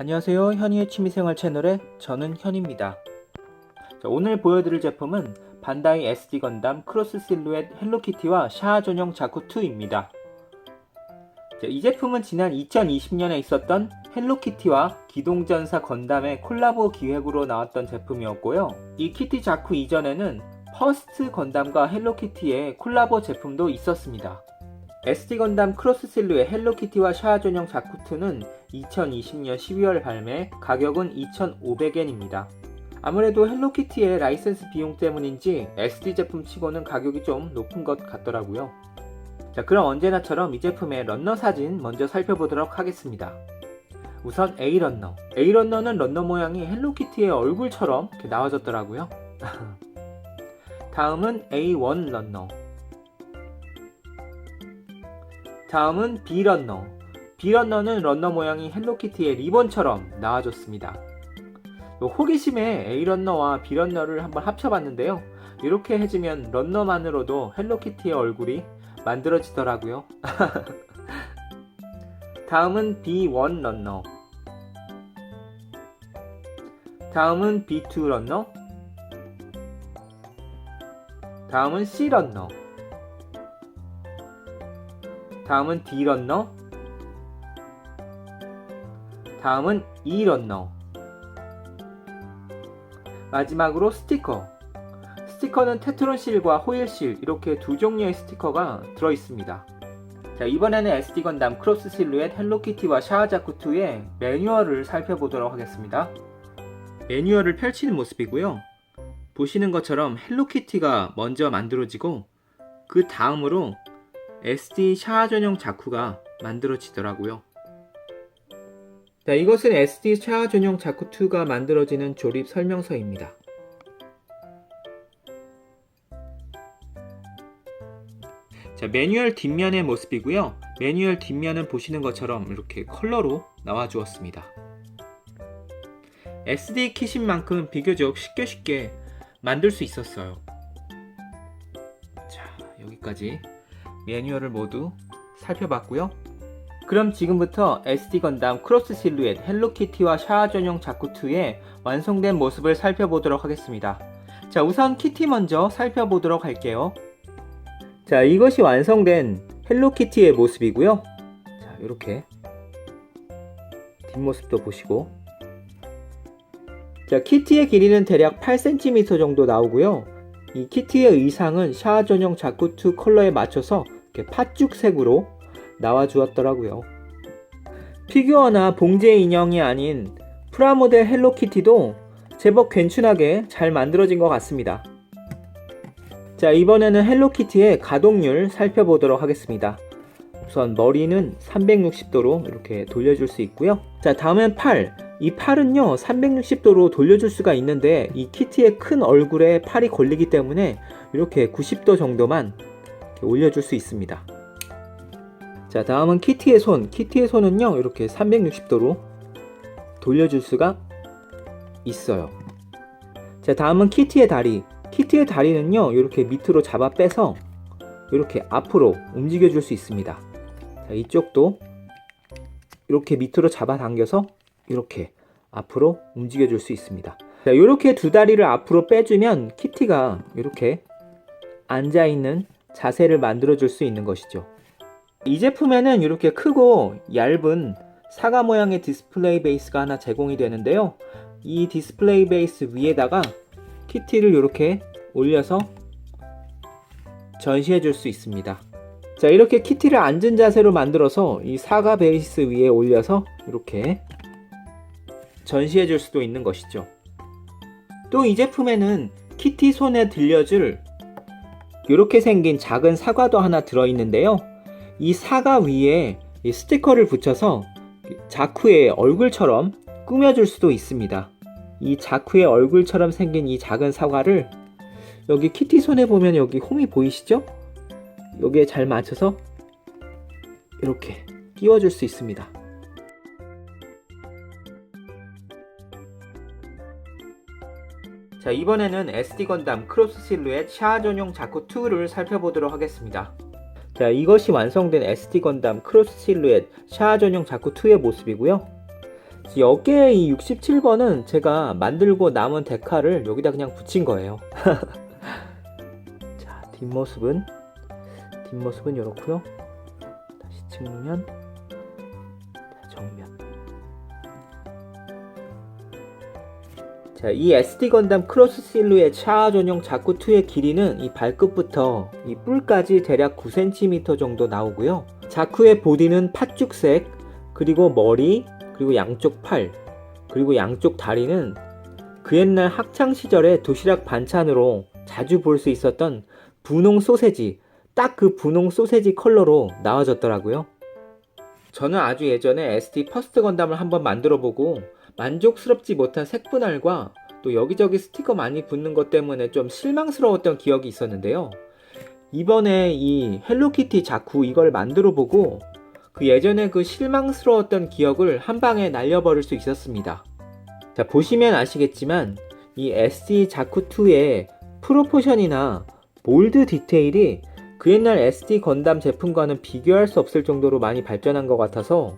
안녕하세요. 현이의 취미생활 채널의 저는 현입니다. 자, 오늘 보여드릴 제품은 반다이 SD 건담 크로스 실루엣 헬로키티와 샤아 전용 자쿠2입니다. 자, 이 제품은 지난 2020년에 있었던 헬로키티와 기동전사 건담의 콜라보 기획으로 나왔던 제품이었고요. 이 키티 자쿠 이전에는 퍼스트 건담과 헬로키티의 콜라보 제품도 있었습니다. SD 건담 크로스 실루엣 헬로키티와 샤아 전용 자쿠2는 2020년 12월 발매, 가격은 2,500엔입니다. 아무래도 헬로키티의 라이센스 비용 때문인지 SD 제품 치고는 가격이 좀 높은 것 같더라고요. 자, 그럼 언제나처럼 이 제품의 런너 사진 먼저 살펴보도록 하겠습니다. 우선 A 런너. A 런너는 런너 모양이 헬로키티의 얼굴처럼 나와졌더라고요. 다음은 A1 런너. 다음은 B 런너. B 런너는 런너 모양이 헬로키티의 리본처럼 나와줬습니다. 요 호기심에 A 런너와 B 런너를 한번 합쳐봤는데요. 이렇게 해주면 런너만으로도 헬로키티의 얼굴이 만들어지더라고요. 다음은 B1 런너. 다음은 B2 런너. 다음은 C 런너. 다음은 D 런너. 다음은 E 런너. 마지막으로 스티커. 스티커는 테트론 실과 호일 실 이렇게 두 종류의 스티커가 들어 있습니다. 자, 이번에는 SD 건담 크로스 실루엣 헬로키티와 샤아자쿠2의 매뉴얼을 살펴보도록 하겠습니다. 매뉴얼을 펼치는 모습이고요. 보시는 것처럼 헬로키티가 먼저 만들어지고 그 다음으로 SD 샤아 전용 자쿠가 만들어지더라고요. 자, 이것은 SD 샤아 전용 자쿠2가 만들어지는 조립 설명서입니다. 자, 매뉴얼 뒷면의 모습이고요. 매뉴얼 뒷면은 보시는 것처럼 이렇게 컬러로 나와 주었습니다. SD 킷인 만큼 비교적 쉽게 쉽게 만들 수 있었어요. 자, 여기까지 매뉴얼을 모두 살펴봤고요. 그럼 지금부터 SD 건담 크로스 실루엣 헬로키티와 샤아 전용 자쿠2의 완성된 모습을 살펴보도록 하겠습니다. 자, 우선 키티 먼저 살펴보도록 할게요. 자, 이것이 완성된 헬로키티의 모습이고요. 자, 이렇게 뒷모습도 보시고. 자, 키티의 길이는 대략 8cm 정도 나오고요. 이 키티의 의상은 샤아 전용 자쿠2 컬러에 맞춰서 이렇게 팥죽색으로 나와 주었더라고요. 피규어나 봉제 인형이 아닌 프라모델 헬로키티도 제법 괜찮하게 잘 만들어진 것 같습니다. 자, 이번에는 헬로키티의 가동률 살펴보도록 하겠습니다. 우선 머리는 360도로 이렇게 돌려줄 수 있고요. 자, 다음엔 팔. 이 팔은요, 360도로 돌려줄 수가 있는데 이 키티의 큰 얼굴에 팔이 걸리기 때문에 이렇게 90도 정도만 이렇게 올려줄 수 있습니다. 자, 다음은 키티의 손. 키티의 손은요, 이렇게 360도로 돌려줄 수가 있어요. 자, 다음은 키티의 다리. 키티의 다리는요, 이렇게 밑으로 잡아 빼서 이렇게 앞으로 움직여 줄 수 있습니다. 자, 이쪽도 이렇게 밑으로 잡아 당겨서 이렇게 앞으로 움직여 줄 수 있습니다. 자, 이렇게 두 다리를 앞으로 빼주면 키티가 이렇게 앉아 있는 자세를 만들어 줄 수 있는 것이죠. 이 제품에는 이렇게 크고 얇은 사과 모양의 디스플레이 베이스가 하나 제공이 되는데요. 이 디스플레이 베이스 위에다가 키티를 이렇게 올려서 전시해 줄 수 있습니다. 자, 이렇게 키티를 앉은 자세로 만들어서 이 사과 베이스 위에 올려서 이렇게 전시해 줄 수도 있는 것이죠. 또 이 제품에는 키티 손에 들려줄 이렇게 생긴 작은 사과도 하나 들어있는데요. 이 사과 위에 이 스티커를 붙여서 자쿠의 얼굴처럼 꾸며줄 수도 있습니다. 이 자쿠의 얼굴처럼 생긴 이 작은 사과를 여기 키티 손에 보면 여기 홈이 보이시죠? 여기에 잘 맞춰서 이렇게 끼워줄 수 있습니다. 자 이번에는 SD 건담 크로스 실루엣 샤아 전용 자쿠 2를 살펴보도록 하겠습니다. 자 이것이 완성된 SD 건담 크로스 실루엣 샤아 전용 자쿠 2의 모습이고요. 이 어깨에 이 67번은 제가 만들고 남은 데카를 여기다 그냥 붙인 거예요. 자, 뒷모습은 뒷모습은 이렇고요. 다시 자, 정면. 자, 이 SD 건담 크로스 실루엣 샤아 전용 자쿠 2의 길이는 이 발끝부터 이 뿔까지 대략 9cm 정도 나오고요. 자쿠의 보디는 팥죽색, 그리고 머리, 그리고 양쪽 팔, 그리고 양쪽 다리는 그 옛날 학창 시절에 도시락 반찬으로 자주 볼 수 있었던 분홍 소세지, 딱 그 분홍 소세지 컬러로 나와졌더라고요. 저는 아주 예전에 SD 퍼스트 건담을 한번 만들어 보고 만족스럽지 못한 색분할과 또 여기저기 스티커 많이 붙는 것 때문에 좀 실망스러웠던 기억이 있었는데요. 이번에 이 헬로키티 자쿠 이걸 만들어 보고 그 예전에 그 실망스러웠던 기억을 한 방에 날려버릴 수 있었습니다. 자, 보시면 아시겠지만 이 SD 자쿠2의 프로포션이나 몰드 디테일이 그 옛날 SD 건담 제품과는 비교할 수 없을 정도로 많이 발전한 것 같아서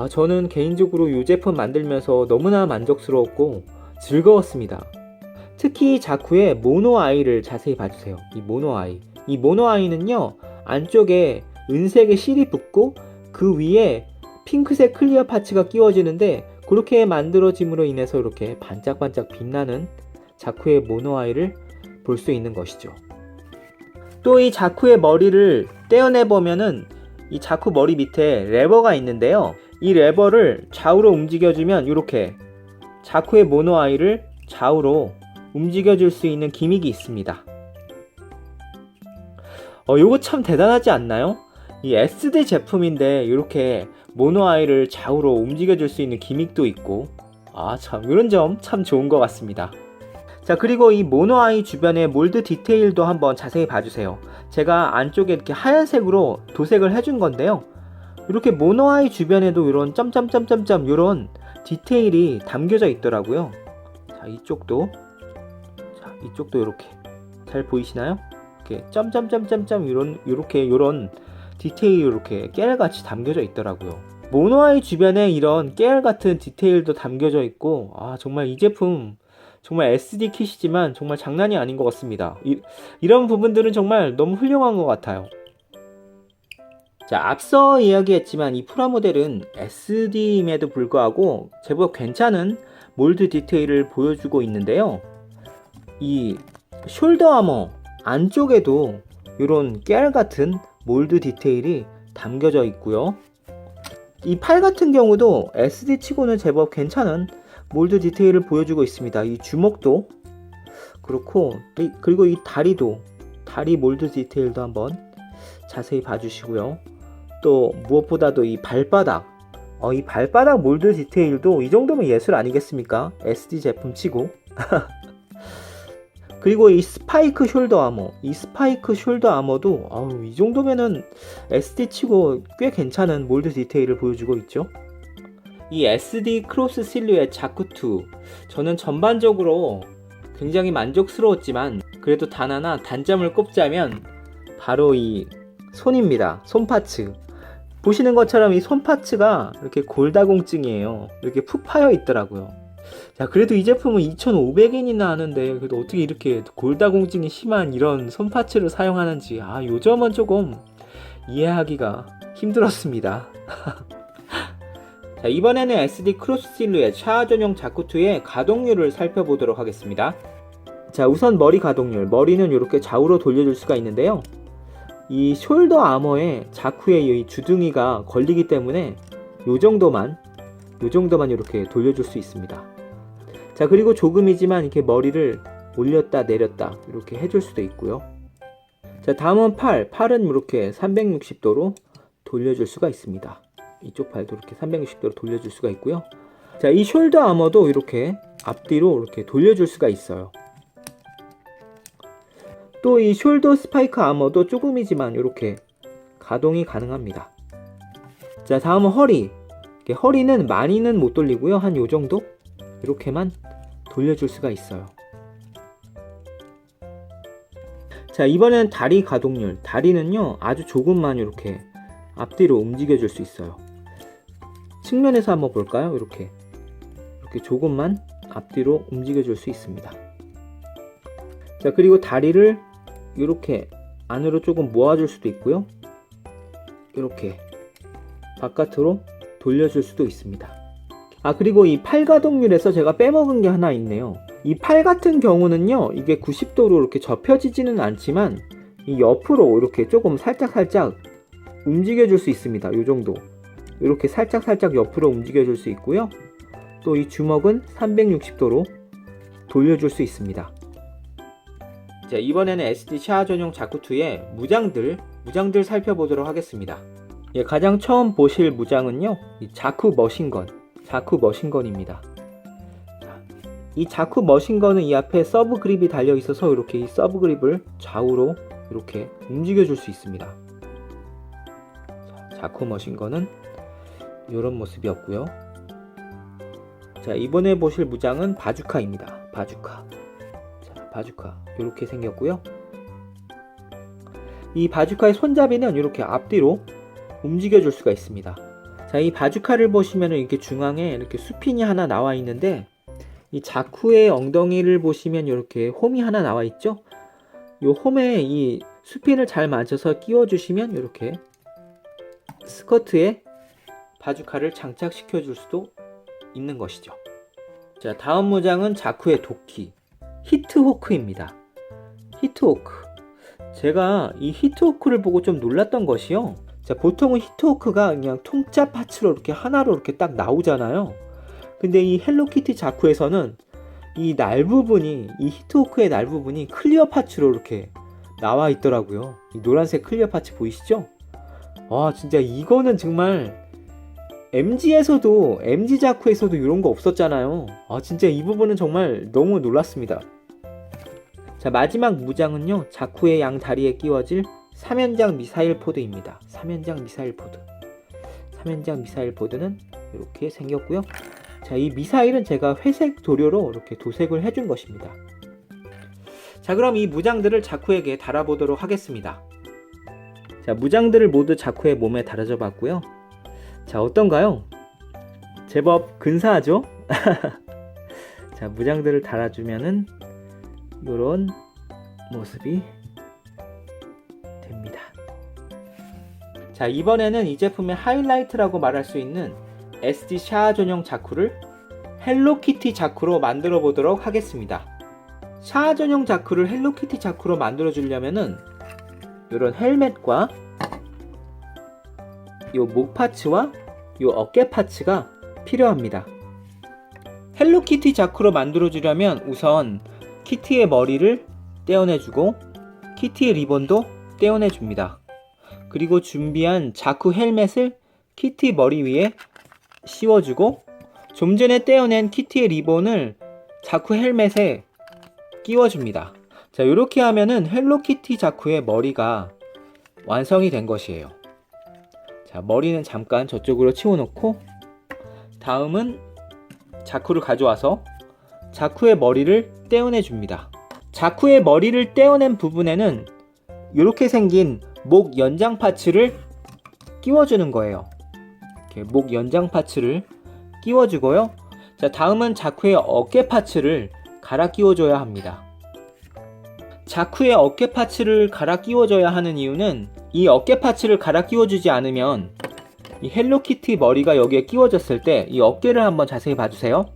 아, 저는 개인적으로 이 제품 만들면서 너무나 만족스러웠고 즐거웠습니다. 특히 자쿠의 모노 아이를 자세히 봐주세요. 이 모노 아이. 이 모노 아이는요, 안쪽에 은색의 실이 붙고 그 위에 핑크색 클리어 파츠가 끼워지는데 그렇게 만들어짐으로 인해서 이렇게 반짝반짝 빛나는 자쿠의 모노 아이를 볼 수 있는 것이죠. 또 이 자쿠의 머리를 떼어내 보면은 이 자쿠 머리 밑에 레버가 있는데요. 이 레버를 좌우로 움직여주면 이렇게 자쿠의 모노 아이를 좌우로 움직여줄 수 있는 기믹이 있습니다. 어, 요거 참 대단하지 않나요? 이 SD 제품인데 이렇게 모노 아이를 좌우로 움직여줄 수 있는 기믹도 있고 아 참 이런 점 참 좋은 것 같습니다. 자 그리고 이 모노 아이 주변의 몰드 디테일도 한번 자세히 봐주세요. 제가 안쪽에 이렇게 하얀색으로 도색을 해준 건데요. 이렇게 모노 아이 주변에도 이런 점점점점점 이런 디테일이 담겨져 있더라고요. 자 이쪽도 자 이쪽도 이렇게 잘 보이시나요? 이렇게 점점점점점 이런 이렇게 이런 디테일이 이렇게 깨알같이 담겨져 있더라고요. 모노아이 주변에 이런 깨알 같은 디테일도 담겨져 있고 아 정말 이 제품 정말 SD 킷이지만 정말 장난이 아닌 것 같습니다. 이, 이런 부분들은 정말 너무 훌륭한 것 같아요. 자, 앞서 이야기했지만 이 프라 모델은 SD임에도 불구하고 제법 괜찮은 몰드 디테일을 보여주고 있는데요. 이 숄더 아머 안쪽에도 이런 깨알 같은 몰드 디테일이 담겨져 있고요. 이 팔 같은 경우도 SD 치고는 제법 괜찮은 몰드 디테일을 보여주고 있습니다. 이 주먹도 그렇고 이- 그리고 이 다리도 다리 몰드 디테일도 한번 자세히 봐주시고요. 또 무엇보다도 이 발바닥 어, 이 발바닥 몰드 디테일도 이 정도면 예술 아니겠습니까? SD 제품 치고 그리고 이 스파이크 숄더 아머, 이 스파이크 숄더 아머도 아우, 이 정도면은 SD 치고 꽤 괜찮은 몰드 디테일을 보여주고 있죠. 이 SD 크로스 실루엣 자쿠2 저는 전반적으로 굉장히 만족스러웠지만 그래도 단 하나 단점을 꼽자면 바로 이 손입니다. 손 파츠. 보시는 것처럼 이 손 파츠가 이렇게 골다공증이에요. 이렇게 푹 파여 있더라고요. 자, 그래도 이 제품은 2,500엔이나 하는데, 그래도 어떻게 이렇게 골다공증이 심한 이런 손파츠를 사용하는지, 아, 요 점은 조금 이해하기가 힘들었습니다. 자, 이번에는 SD 크로스 실루엣 샤아 전용 자쿠2의 가동률을 살펴보도록 하겠습니다. 자, 우선 머리 가동률. 머리는 이렇게 좌우로 돌려줄 수가 있는데요. 이 숄더 아머에 자쿠의 이 주둥이가 걸리기 때문에 요 정도만, 요 정도만 이렇게 돌려줄 수 있습니다. 자 그리고 조금이지만 이렇게 머리를 올렸다 내렸다 이렇게 해줄 수도 있고요. 자 다음은 팔. 팔은 이렇게 360도로 돌려줄 수가 있습니다. 이쪽 팔도 이렇게 360도로 돌려줄 수가 있고요. 자 이 숄더 아머도 이렇게 앞뒤로 이렇게 돌려줄 수가 있어요 또 이 숄더 스파이크 아머도 조금이지만 이렇게 가동이 가능합니다 자 다음은 허리 허리는 많이는 못 돌리고요 한 요 정도 이렇게만 돌려줄 수가 있어요. 자, 이번엔 다리 가동률. 다리는요, 아주 조금만 이렇게 앞뒤로 움직여줄 수 있어요. 측면에서 한번 볼까요? 이렇게. 이렇게 조금만 앞뒤로 움직여 줄 수 있습니다. 자, 그리고 다리를 이렇게 안으로 조금 모아줄 수도 있고요. 이렇게 바깥으로 돌려줄 수도 있습니다. 아, 그리고 이 팔 가동률에서 제가 빼먹은 게 하나 있네요. 이 팔 같은 경우는요, 이게 90도로 이렇게 접혀지지는 않지만, 이 옆으로 이렇게 조금 살짝살짝 움직여 줄 수 있습니다. 이 정도. 이렇게 살짝살짝 옆으로 움직여 줄 수 있고요. 또 이 주먹은 360도로 돌려줄 수 있습니다. 자, 이번에는 SD 샤아 전용 자쿠2의 무장들, 무장들 살펴보도록 하겠습니다. 예, 가장 처음 보실 무장은요, 이 자쿠 머신건, 자쿠 머신건입니다. 자, 이 자쿠 머신건은 이 앞에 서브 그립이 달려 있어서 이렇게 이 서브 그립을 좌우로 이렇게 움직여 줄 수 있습니다. 자, 자쿠 머신건은 이런 모습이었고요. 자, 이번에 보실 무장은 바주카입니다. 바주카. 자, 바주카. 이렇게 생겼고요. 이 바주카의 손잡이는 이렇게 앞뒤로 움직여 줄 수가 있습니다. 자, 이 바주카를 보시면 이렇게 중앙에 이렇게 수핀이 하나 나와 있는데 이 자쿠의 엉덩이를 보시면 이렇게 홈이 하나 나와 있죠? 이 홈에 이 수핀을 잘 맞춰서 끼워 주시면 이렇게 스커트에 바주카를 장착시켜 줄 수도 있는 것이죠. 자, 다음 무장은 자쿠의 도끼 히트호크입니다. 히트호크. 제가 이 히트호크를 보고 좀 놀랐던 것이요. 자, 보통은 히트호크가 그냥 통짜 파츠로 이렇게 하나로 이렇게 딱 나오잖아요. 근데 이 헬로키티 자쿠에서는 이 날 부분이, 이 히트호크의 날 부분이 클리어 파츠로 이렇게 나와 있더라고요. 이 노란색 클리어 파츠 보이시죠? 와, 진짜 이거는 정말 MG에서도, MG 자쿠에서도 이런 거 없었잖아요. 아, 진짜 이 부분은 정말 너무 놀랐습니다. 자, 마지막 무장은요, 자쿠의 양 다리에 끼워질 3연장 미사일 포드입니다. 3연장 미사일 포드. 3연장 미사일 포드는 이렇게 생겼고요. 자, 이 미사일은 제가 회색 도료로 이렇게 도색을 해준 것입니다. 자, 그럼 이 무장들을 자쿠에게 달아보도록 하겠습니다. 자, 무장들을 모두 자쿠의 몸에 달아줘 봤고요. 자, 어떤가요? 제법 근사하죠? 자, 무장들을 달아주면은 이런 모습이 됩니다. 자, 이번에는 이 제품의 하이라이트라고 말할 수 있는 SD 샤아 전용 자쿠를 헬로키티 자쿠로 만들어 보도록 하겠습니다. 샤아 전용 자쿠를 헬로키티 자쿠로 만들어 주려면은 이런 헬멧과 요 목 파츠와 요 어깨 파츠가 필요합니다. 헬로키티 자쿠로 만들어 주려면 우선 키티의 머리를 떼어내주고 키티의 리본도 떼어내줍니다. 그리고 준비한 자쿠 헬멧을 키티 머리 위에 씌워주고 좀 전에 떼어낸 키티의 리본을 자쿠 헬멧에 끼워줍니다. 자, 이렇게 하면은 헬로키티 자쿠의 머리가 완성이 된 것이에요. 자, 머리는 잠깐 저쪽으로 치워놓고 다음은 자쿠를 가져와서 자쿠의 머리를 떼어내 줍니다. 자쿠의 머리를 떼어낸 부분에는 이렇게 생긴 목 연장 파츠를 끼워주는 거예요. 이렇게 목 연장 파츠를 끼워주고요. 자, 다음은 자쿠의 어깨 파츠를 갈아 끼워줘야 합니다. 자쿠의 어깨 파츠를 갈아 끼워줘야 하는 이유는 이 어깨 파츠를 갈아 끼워주지 않으면 이 헬로키티 머리가 여기에 끼워졌을 때 이 어깨를 한번 자세히 봐주세요.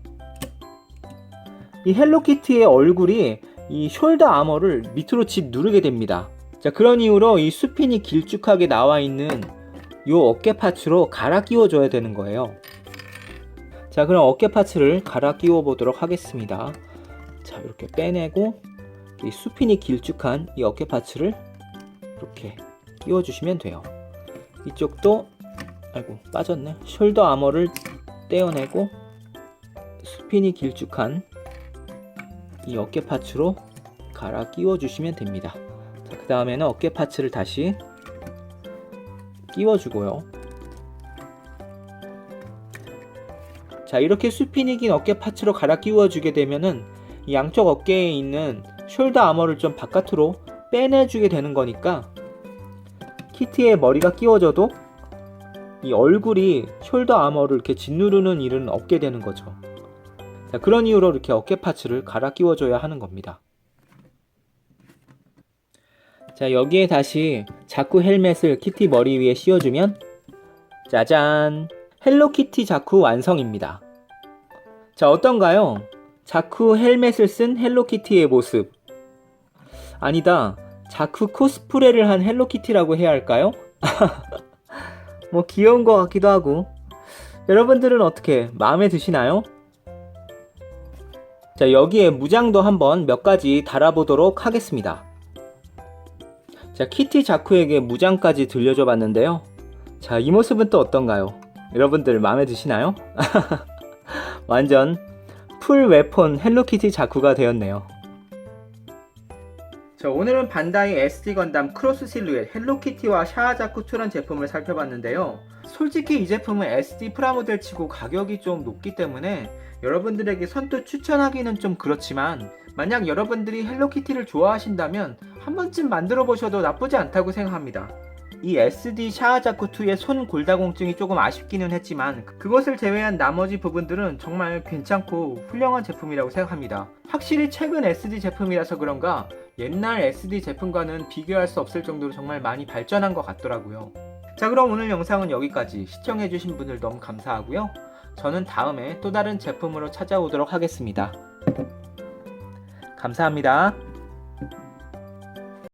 이 헬로키티의 얼굴이 이 숄더 아머를 밑으로 집 누르게 됩니다. 자, 그런 이유로 이 수핀이 길쭉하게 나와 있는 이 어깨 파츠로 갈아 끼워줘야 되는 거예요. 자, 그럼 어깨 파츠를 갈아 끼워 보도록 하겠습니다. 자, 이렇게 빼내고 이 수핀이 길쭉한 이 어깨 파츠를 이렇게 끼워주시면 돼요. 이쪽도 아이고 빠졌네. 숄더 아머를 떼어내고 수핀이 길쭉한 이 어깨 파츠로 갈아 끼워 주시면 됩니다. 자, 그 다음에는 어깨 파츠를 다시 끼워 주고요. 자, 이렇게 수핀이 긴 어깨 파츠로 갈아 끼워 주게 되면은 이 양쪽 어깨에 있는 숄더 아머를 좀 바깥으로 빼내 주게 되는 거니까 키티의 머리가 끼워져도 이 얼굴이 숄더 아머를 이렇게 짓누르는 일은 없게 되는 거죠. 자, 그런 이유로 이렇게 어깨 파츠를 갈아 끼워줘야 하는 겁니다. 자, 여기에 다시 자쿠 헬멧을 키티 머리 위에 씌워주면 짜잔! 헬로키티 자쿠 완성입니다. 자, 어떤가요? 자쿠 헬멧을 쓴 헬로키티의 모습. 아니다. 자쿠 코스프레를 한 헬로키티라고 해야 할까요? 뭐 귀여운 것 같기도 하고. 여러분들은 어떻게 마음에 드시나요? 자, 여기에 무장도 한번 몇 가지 달아보도록 하겠습니다. 자, 키티 자쿠에게 무장까지 들려줘 봤는데요. 자, 이 모습은 또 어떤가요? 여러분들 마음에 드시나요? 완전 풀 웨폰 헬로키티 자쿠가 되었네요. 자, 오늘은 반다이 SD 건담 크로스 실루엣 헬로키티와 샤아자쿠 2란 제품을 살펴봤는데요. 솔직히 이 제품은 SD 프라모델 치고 가격이 좀 높기 때문에 여러분들에게 선뜻 추천하기는 좀 그렇지만 만약 여러분들이 헬로키티를 좋아하신다면 한 번쯤 만들어 보셔도 나쁘지 않다고 생각합니다. 이 SD 샤아자쿠2의 손 골다공증이 조금 아쉽기는 했지만 그것을 제외한 나머지 부분들은 정말 괜찮고 훌륭한 제품이라고 생각합니다. 확실히 최근 SD 제품이라서 그런가 옛날 SD 제품과는 비교할 수 없을 정도로 정말 많이 발전한 것 같더라고요. 자 그럼 오늘 영상은 여기까지 시청해주신 분들 너무 감사하고요. 저는 다음에 또 다른 제품으로 찾아오도록 하겠습니다. 감사합니다.